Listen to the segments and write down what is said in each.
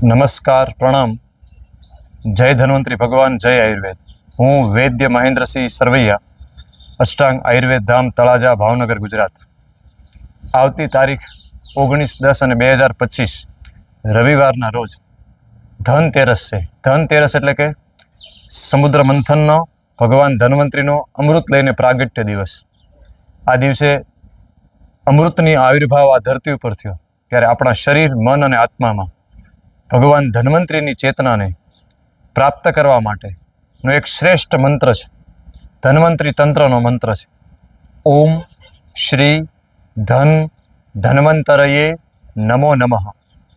નમસ્કાર, પ્રણામ. જય ધન્વંતરી ભગવાન, જય આયુર્વેદ. હું વૈદ્ય મહેન્દ્રસિંહ સરવૈયા, અષ્ટાંગ આયુર્વેદ ધામ, તળાજા, ભાવનગર, ગુજરાત. આવતી તારીખ ઓગણીસ, દસ અને બે હજાર પચીસ, રવિવારના રોજ ધનતેરસ છે. ધનતેરસ એટલે કે સમુદ્ર મંથનનો, ભગવાન ધન્વંતરીનો અમૃત લઈને પ્રાગટ્ય દિવસ. આ દિવસે અમૃતની આવિર્ભાવ આ ધરતી ઉપર થયો, ત્યારે આપણા શરીર, મન અને આત્મામાં ભગવાન ધન્વંતરીની ચેતનાને પ્રાપ્ત કરવા માટેનો એક શ્રેષ્ઠ મંત્ર છે. ધન્વંતરી તંત્રનો મંત્ર છે. ઓમ શ્રી ધન ધન્વંતરયે નમો નમઃ.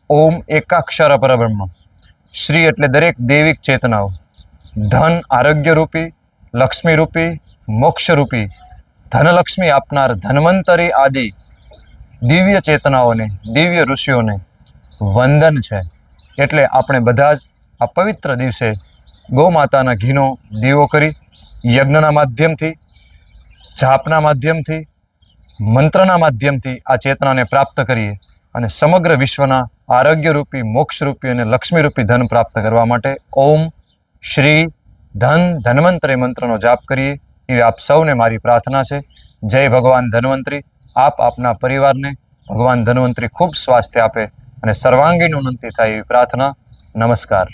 ઓમ એકાક્ષર પરબ્રહ્મ. શ્રી એટલે દરેક દૈવિક ચેતનાઓ. ધન આરોગ્યરૂપી, લક્ષ્મીરૂપી, મોક્ષરૂપી. ધનલક્ષ્મી આપનાર ધન્વંતરી આદિ દિવ્ય ચેતનાઓને, દિવ્ય ઋષિઓને વંદન છે. એટલે આપણે બધા જ આ પવિત્ર દિવસે ગૌમાતાના ઘીનો દીવો કરી યજ્ઞના માધ્યમથી, જાપના માધ્યમથી, મંત્રના માધ્યમથી આ ચેતનાને પ્રાપ્ત કરીએ અને સમગ્ર વિશ્વના આરોગ્યરૂપી, મોક્ષરૂપી અને લક્ષ્મીરૂપી ધન પ્રાપ્ત કરવા માટે ઓમ શ્રી ધન ધન્વંતરી મંત્રનો જાપ કરીએ. એવી આપ સૌને મારી પ્રાર્થના છે. જય ભગવાન ધન્વંતરી. આપ આપના પરિવારને ભગવાન ધન્વંતરી ખૂબ સ્વાસ્થ્ય આપે. અને સર્વાંગીણ ઉન્નતિ થાય એવી પ્રાર્થના નમસ્કાર.